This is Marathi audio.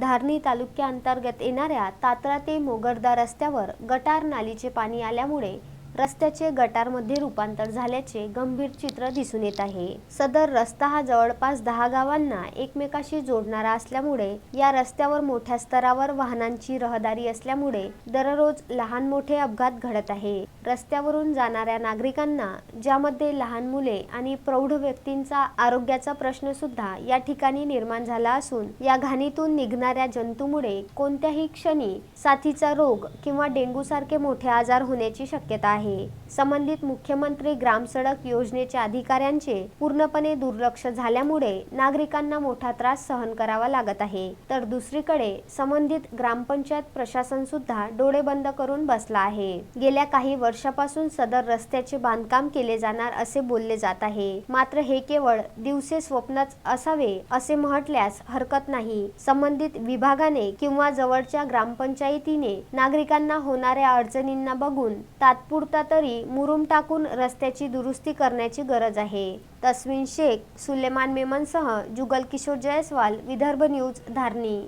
धारणी तालुक्याअंतर्गत येणाऱ्या तात्रा ते मोगरदा रस्त्यावर गटार नालीचे पाणी आल्यामुळे रस्त्याचे गटारमध्ये रूपांतर झाल्याचे गंभीर चित्र दिसून येत आहे. सदर रस्ता हा जवळपास दहा गावांना एकमेकाशी जोडणारा असल्यामुळे या रस्त्यावर मोठ्या स्तरावर वाहनांची रहदारी असल्यामुळे दररोज लहान मोठे अपघात घडत आहे. रस्त्यावरून जाणाऱ्या नागरिकांना ज्यामध्ये लहान मुले आणि प्रौढ व्यक्तींचा आरोग्याचा प्रश्न सुद्धा या ठिकाणी निर्माण झाला असून या घाणीतून निघणाऱ्या जंतूमुळे कोणत्याही क्षणी साथीचा रोग किंवा डेंग्यू सारखे मोठे आजार होण्याची शक्यता आहे. संबंधित मुख्यमंत्री ग्राम सडक योजनेच्या अधिकाऱ्यांचे पूर्णपणे दुर्लक्ष झाल्यामुळे नागरिकांना मोठा त्रास सहन करावा लागत आहे. तर दुसरीकडे संबंधित ग्रामपंचायत प्रशासन सुद्धा डोळे बंद करून बसला आहे. गेल्या काही वर्षापासून सदर रस्त्याचे बांधकाम केले जाणार असे बोलले जात आहे. मात्र हे केवळ दिवसे स्वप्नच असावे असे म्हटल्यास हरकत नाही. संबंधित विभागाने किंवा जवळच्या ग्रामपंचायतीने नागरिकांना होणाऱ्या अडचणींना बघून तात्पुरता तरी मुरुम टाकून रस्त्याची दुरुस्ती करण्याची गरज आहे. तस्विन शेख सुलेमान मेमनसह जुगल किशोर जयस्वाल विदर्भ न्यूज धारणी.